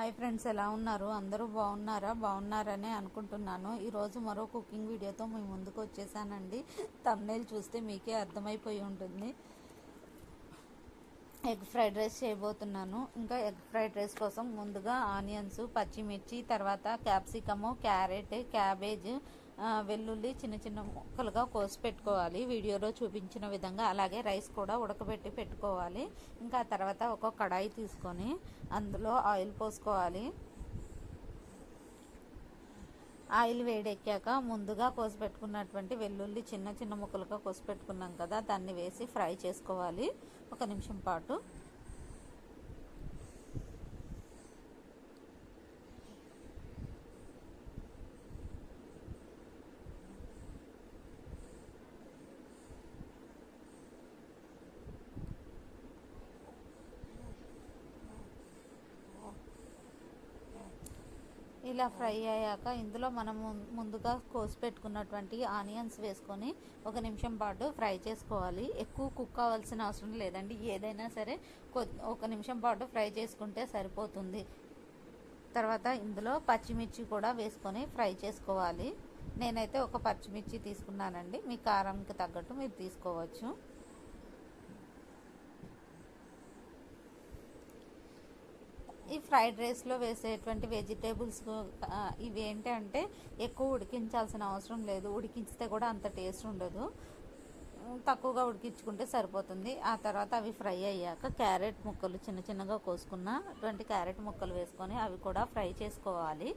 Hi friends ఎలా ఉన్నారు? అందరూ బాగున్నారా? బాగున్నారనే అనుకుంటున్నాను. ఈరోజు మరో కుకింగ్ వీడియోతో మీ ముందుకు వచ్చేసానండి. తమ్నేల్ చూస్తే మీకే అర్థమైపోయి ఉంటుంది. ఎగ్ ఫ్రైడ్ రైస్ చేయబోతున్నాను. ఇంకా ఎగ్ ఫ్రైడ్ రైస్ కోసం ముందుగా ఆనియన్స్ పచ్చిమిర్చి తర్వాత క్యాప్సికము క్యారెట్ క్యాబేజ్ వెల్లుల్లి చిన్న చిన్న ముక్కలుగా కోసి పెట్టుకోవాలి. వీడియోలో చూపించిన విధంగా అలాగే రైస్ కూడా ఉడకబెట్టి పెట్టుకోవాలి. ఇంకా తర్వాత ఒక కడాయి తీసుకొని అందులో ఆయిల్ పోసుకోవాలి. ఆయిల్ వేడెక్కాక ముందుగా కోసి పెట్టుకున్నటువంటి వెల్లుల్లి చిన్న చిన్న ముక్కలుగా కోసి పెట్టుకున్నాం కదా దాన్ని వేసి ఫ్రై చేసుకోవాలి. ఒక నిమిషం పాటు. ఇలా ఫ్రై అయ్యాక ఇందులో మనం ముందుగా కోసి పెట్టుకున్నటువంటి ఆనియన్స్ వేసుకొని ఒక నిమిషం పాటు ఫ్రై చేసుకోవాలి. ఎక్కువ కుక్ అవ్వాల్సిన అవసరం లేదండి. ఏదైనా సరే ఒక నిమిషం పాటు ఫ్రై చేసుకుంటే సరిపోతుంది. తర్వాత ఇందులో పచ్చిమిర్చి కూడా వేసుకొని ఫ్రై చేసుకోవాలి. నేనైతే ఒక పచ్చిమిర్చి తీసుకున్నానండి. మీ కారంకి తగ్గట్టు మీరు తీసుకోవచ్చు. ఈ ఫ్రైడ్ రైస్లో వేసేటువంటి వెజిటేబుల్స్ ఇవి ఏంటంటే ఎక్కువ ఉడికించాల్సిన అవసరం లేదు. ఉడికించితే కూడా అంత టేస్ట్ ఉండదు. తక్కువగా ఉడికించుకుంటే సరిపోతుంది. ఆ తర్వాత అవి ఫ్రై అయ్యాక క్యారెట్ ముక్కలు చిన్న చిన్నగా కోసుకున్న అటువంటి క్యారెట్ ముక్కలు వేసుకొని అవి కూడా ఫ్రై చేసుకోవాలి.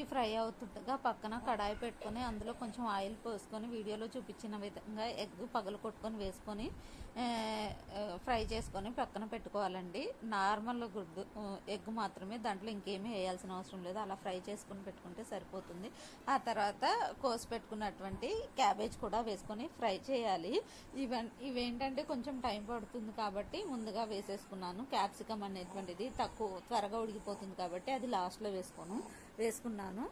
ఇవి ఫ్రై అవుతుండగా పక్కన కడాయి పెట్టుకొని అందులో కొంచెం ఆయిల్ పోసుకొని వీడియోలో చూపించిన విధంగా ఎగ్ పగలు కొట్టుకొని వేసుకొని ఫ్రై చేసుకొని పక్కన పెట్టుకోవాలండి. నార్మల్ గుడ్డు ఎగ్ మాత్రమే దాంట్లో ఇంకేమీ వేయాల్సిన అవసరం లేదు. అలా ఫ్రై చేసుకొని పెట్టుకుంటే సరిపోతుంది. ఆ తర్వాత కోసి పెట్టుకున్నటువంటి క్యాబేజ్ కూడా వేసుకొని ఫ్రై చేయాలి. ఇవన్ ఇవేంటంటే కొంచెం టైం పడుతుంది కాబట్టి ముందుగా వేసేసుకున్నాను. క్యాప్సికమ్ అనేటువంటిది తక్కువ త్వరగా ఉడికిపోతుంది కాబట్టి అది లాస్ట్లో వేసుకోను. వేసుకున్నాను.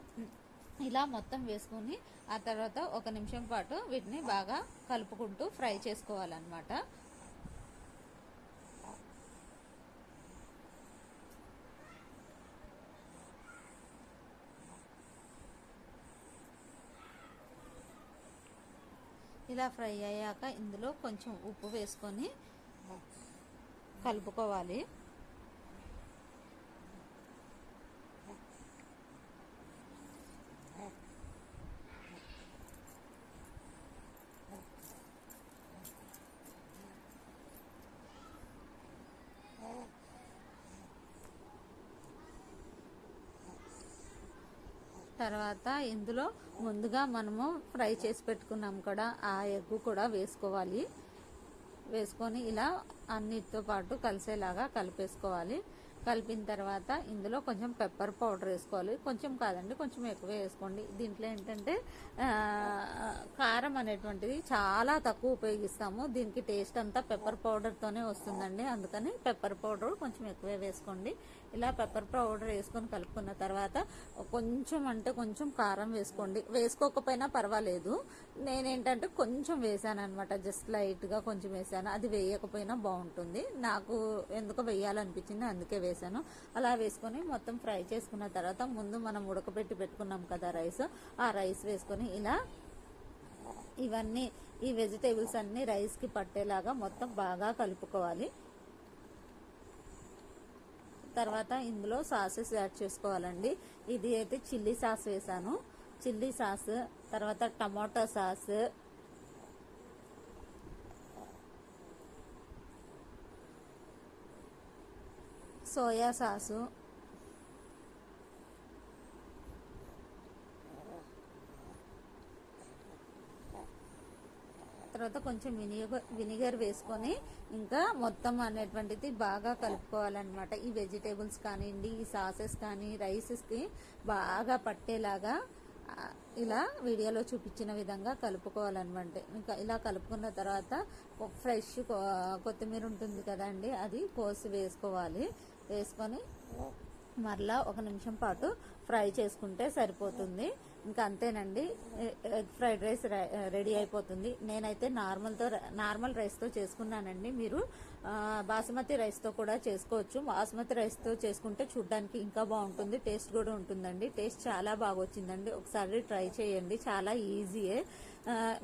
ఇలా మొత్తం వేసుకొని ఆ తర్వాత ఒక నిమిషం పాటు వీటిని బాగా కలుపుకుంటూ ఫ్రై చేసుకోవాలన్నమాట. ఇలా ఫ్రై అయ్యాక ఇందులో కొంచెం ఉప్పు వేసుకొని కలుపుకోవాలి. తర్వాత ఇందులో ముందుగా మనము ఫ్రై చేసి పెట్టుకున్నాం కూడా ఆ ఎగ్ కూడా వేసుకోవాలి. వేసుకొని ఇలా అన్నిటితో పాటు కలిసేలాగా కలిపేసుకోవాలి. కలిపిన తర్వాత ఇందులో కొంచెం పెప్పర్ పౌడర్ వేసుకోవాలి. కొంచెం కాదండి కొంచెం ఎక్కువ వేసుకోండి. దీంట్లో ఏంటంటే కారం అనేటువంటిది చాలా తక్కువ ఉపయోగిస్తాము. దీనికి టేస్ట్ అంతా పెప్పర్ పౌడర్తోనే వస్తుందండి. అందుకని పెప్పర్ పౌడర్ కొంచెం ఎక్కువే వేసుకోండి. ఇలా పెప్పర్ పౌడర్ వేసుకొని కలుపుకున్న తర్వాత కొంచెం అంటే కొంచెం కారం వేసుకోండి. వేసుకోకపోయినా పర్వాలేదు. నేనేంటంటే కొంచెం వేసాను అనమాట జస్ట్ లైట్గా కొంచెం వేసాను. అది వేయకపోయినా బాగుంటుంది. నాకు ఎందుకో వేయాలనిపించింది అందుకే వేసాను. అలా వేసుకొని మొత్తం ఫ్రై చేసుకున్న తర్వాత ముందు మనం ఉడకబెట్టి పెట్టుకున్నాం కదా రైస్ ఆ రైస్ వేసుకొని ఇలా ఇవన్నీ ఈ వెజిటేబుల్స్ అన్ని రైస్కి పట్టేలాగా మొత్తం బాగా కలుపుకోవాలి. తర్వాత ఇందులో సాసెస్ యాడ్ చేసుకోవాలండి. ఇది అయితే చిల్లీ సాస్ వేసాను. చిల్లీ సాస్ తర్వాత టమాటో సాస్ సోయా సాసు. తర్వాత కొంచెం వినిగర్ వినిగర్ వేసుకొని ఇంకా మొత్తం అనేటువంటిది బాగా కలుపుకోవాలన్నమాట. ఈ వెజిటేబుల్స్ కానివ్వండి ఈ సాసెస్ కానీ రైసెస్కి బాగా పట్టేలాగా ఇలా వీడియోలో చూపించిన విధంగా కలుపుకోవాలన్నమాట. ఇంకా ఇలా కలుపుకున్న తర్వాత ఫ్రెష్ కొ- కొత్తిమీర ఉంటుంది కదండి అది కోసి వేసుకోవాలి. వేసుకొని మరలా ఒక నిమిషం పాటు ఫ్రై చేసుకుంటే సరిపోతుంది. ఇంకా అంతేనండి. ఎగ్ ఫ్రైడ్ రైస్ రెడీ అయిపోతుంది. నేనైతే నార్మల్తో నార్మల్ రైస్తో చేసుకున్నానండి. మీరు బాసుమతి రైస్తో కూడా చేసుకోవచ్చు. బాసుమతి రైస్తో చేసుకుంటే చూడడానికి ఇంకా బాగుంటుంది. టేస్ట్ కూడా ఉంటుందండి. టేస్ట్ చాలా బాగా వచ్చిందండి ఒకసారి ట్రై చేయండి. చాలా ఈజీయే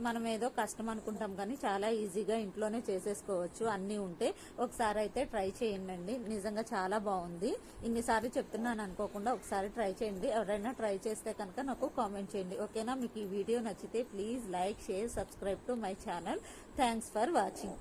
మనం ఏదో కష్టం అనుకుంటాం కానీ చాలా ఈజీగా ఇంట్లోనే చేసేసుకోవచ్చు. అన్నీ ఉంటే ఒకసారి అయితే ట్రై చేయండి నిజంగా చాలా బాగుంది. ఇన్నిసార్లు చెప్తున్నాను అనుకోకుండా ఒకసారి ట్రై చేయండి. ఎవరైనా ట్రై చేస్తే కనుక నాకు కామెంట్ చేయండి. ఓకేనా? మీకు ఈ వీడియో నచ్చితే please like share subscribe to my channel. Thanks for watching.